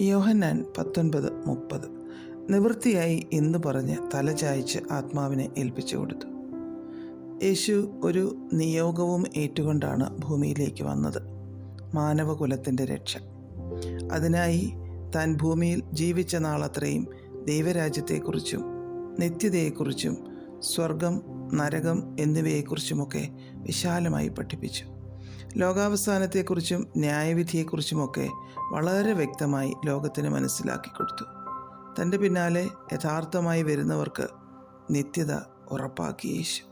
യോഹന്നാൻ പത്തൊൻപത് മുപ്പത്. നിവൃത്തിയായി എന്ന് പറഞ്ഞ് തല ചായ്ച്ച് ആത്മാവിനെ ഏൽപ്പിച്ചു കൊടുത്തു. യേശു ഒരു നിയോഗവും ഏറ്റുകൊണ്ടാണ് ഭൂമിയിലേക്ക് വന്നത്. മാനവകുലത്തിന്റെ രക്ഷ. അതിനായി താൻ ഭൂമിയിൽ ജീവിച്ച നാളത്രയും ദൈവരാജ്യത്തെക്കുറിച്ചും നിത്യതയെക്കുറിച്ചും സ്വർഗം നരകം എന്നിവയെക്കുറിച്ചുമൊക്കെ വിശാലമായി പഠിപ്പിച്ചു. ലോകാവസാനത്തെക്കുറിച്ചും ന്യായവിധിയെക്കുറിച്ചുമൊക്കെ വളരെ വ്യക്തമായി ലോകത്തിന് മനസ്സിലാക്കി കൊടുത്തു തന്റെ പിന്നാലെ യഥാർത്ഥമായി വരുന്നവർക്ക് നിത്യത ഉറപ്പാക്കി യേശു.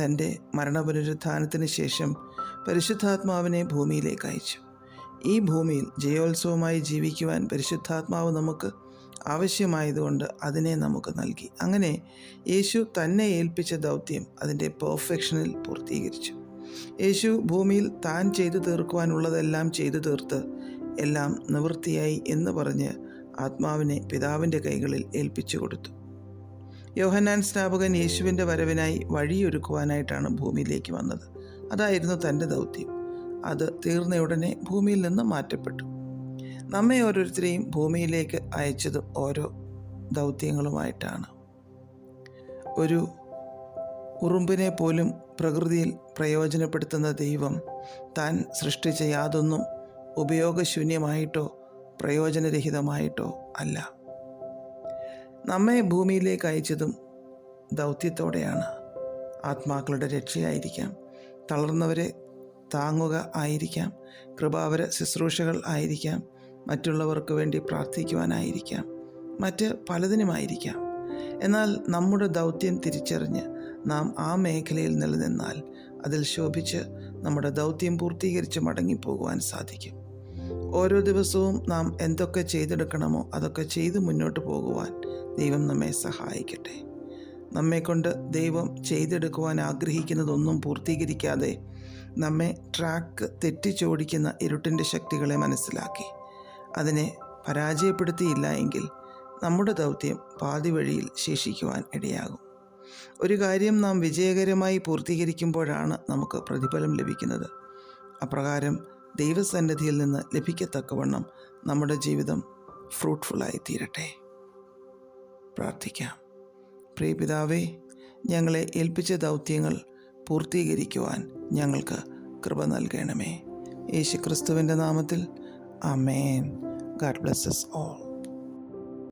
തന്റെ മരണപുനരുത്ഥാനത്തിന് ശേഷം പരിശുദ്ധാത്മാവിനെ ഭൂമിയിലേക്ക് അയച്ചു. ഈ ഭൂമിയിൽ ജയോത്സവമായി ജീവിക്കുവാൻ പരിശുദ്ധാത്മാവ് നമുക്ക് ആവശ്യമായതുകൊണ്ട് അതിനെ നമുക്ക് നൽകി. അങ്ങനെ യേശു തന്നെ ഏൽപ്പിച്ച ദൗത്യം അതിന്റെ പെർഫെക്ഷനിൽ പൂർത്തീകരിച്ചു. യേശു ഭൂമിയിൽ താൻ ചെയ്തു തീർക്കുവാനുള്ളതെല്ലാം ചെയ്തു തീർത്ത് എല്ലാം നിവൃത്തിയായി എന്ന് പറഞ്ഞ് ആത്മാവിനെ പിതാവിന്റെ കൈകളിൽ ഏൽപ്പിച്ചു കൊടുത്തു. യോഹന്നാൻ സ്നാപകൻ യേശുവിന്റെ വരവിനായി വഴിയൊരുക്കുവാനായിട്ടാണ് ഭൂമിയിലേക്ക് വന്നത്. അതായിരുന്നു തന്റെ ദൗത്യം. അത് തീർന്നയുടനെ ഭൂമിയിൽ നിന്ന് മാറ്റപ്പെട്ടു. നമ്മെ ഓരോരുത്തരെയും ഭൂമിയിലേക്ക് അയച്ചതും ഓരോ ദൗത്യങ്ങളുമായിട്ടാണ്. ഒരു ഉറുമ്പിനെ പോലും പ്രകൃതിയിൽ പ്രയോജനപ്പെടുത്തുന്ന ദൈവം താൻ സൃഷ്ടിച്ച യാതൊന്നും ഉപയോഗശൂന്യമായിട്ടോ പ്രയോജനരഹിതമായിട്ടോ അല്ല. നമ്മെ ഭൂമിയിലേക്ക് അയച്ചതും ദൗത്യത്തോടെയാണ്. ആത്മാക്കളുടെ രക്ഷയായിരിക്കാം. തളർന്നവരെ താങ്ങുക ആയിരിക്കാം. കൃപാവര ശുശ്രൂഷകൾ ആയിരിക്കാം. മറ്റുള്ളവർക്ക് വേണ്ടി പ്രാർത്ഥിക്കുവാനായിരിക്കാം. മറ്റ് പലതിനുമായിരിക്കാം. എന്നാൽ നമ്മുടെ ദൗത്യം തിരിച്ചറിഞ്ഞ് നാം ആ മേഖലയിൽ നിലനിന്നാൽ അതിൽ ശോഭിച്ച് നമ്മുടെ ദൗത്യം പൂർത്തീകരിച്ച് മടങ്ങിപ്പോകുവാൻ സാധിക്കും. ഓരോ ദിവസവും നാം എന്തൊക്കെ ചെയ്തെടുക്കണമോ അതൊക്കെ ചെയ്ത് മുന്നോട്ട് പോകുവാൻ ദൈവം നമ്മെ സഹായിക്കട്ടെ. നമ്മെക്കൊണ്ട് ദൈവം ചെയ്തെടുക്കുവാൻ ആഗ്രഹിക്കുന്നതൊന്നും പൂർത്തീകരിക്കാതെ നമ്മെ ട്രാക്ക് തെറ്റിച്ചോടിക്കുന്ന ഇരുട്ടിന്റെ ശക്തികളെ മനസ്സിലാക്കി. അതിനെ പരാജയപ്പെടുത്തിയില്ല എങ്കിൽ നമ്മുടെ ദൗത്യം പാതി വഴിയിൽ ശേഷിക്കുവാൻ ഇടയാകും. ഒരു കാര്യം നാം വിജയകരമായി പൂർത്തീകരിക്കുമ്പോഴാണ് നമുക്ക് പ്രതിഫലം ലഭിക്കുന്നത്. അപ്രകാരം ദൈവസന്നിധിയിൽ നിന്ന് ലഭിക്കത്തക്കവണ്ണം നമ്മുടെ ജീവിതം ഫ്രൂട്ട്ഫുള്ളായി തീരട്ടെ പ്രാർത്ഥിക്കാം പ്രിയപിതാവേ ഞങ്ങളെ ഏൽപ്പിച്ച ദൗത്യങ്ങൾ പൂർത്തീകരിക്കുവാൻ ഞങ്ങൾക്ക് കൃപ നൽകണമേ. യേശുക്രിസ്തുവിന്റെ നാമത്തിൽ. Amen God blesses all.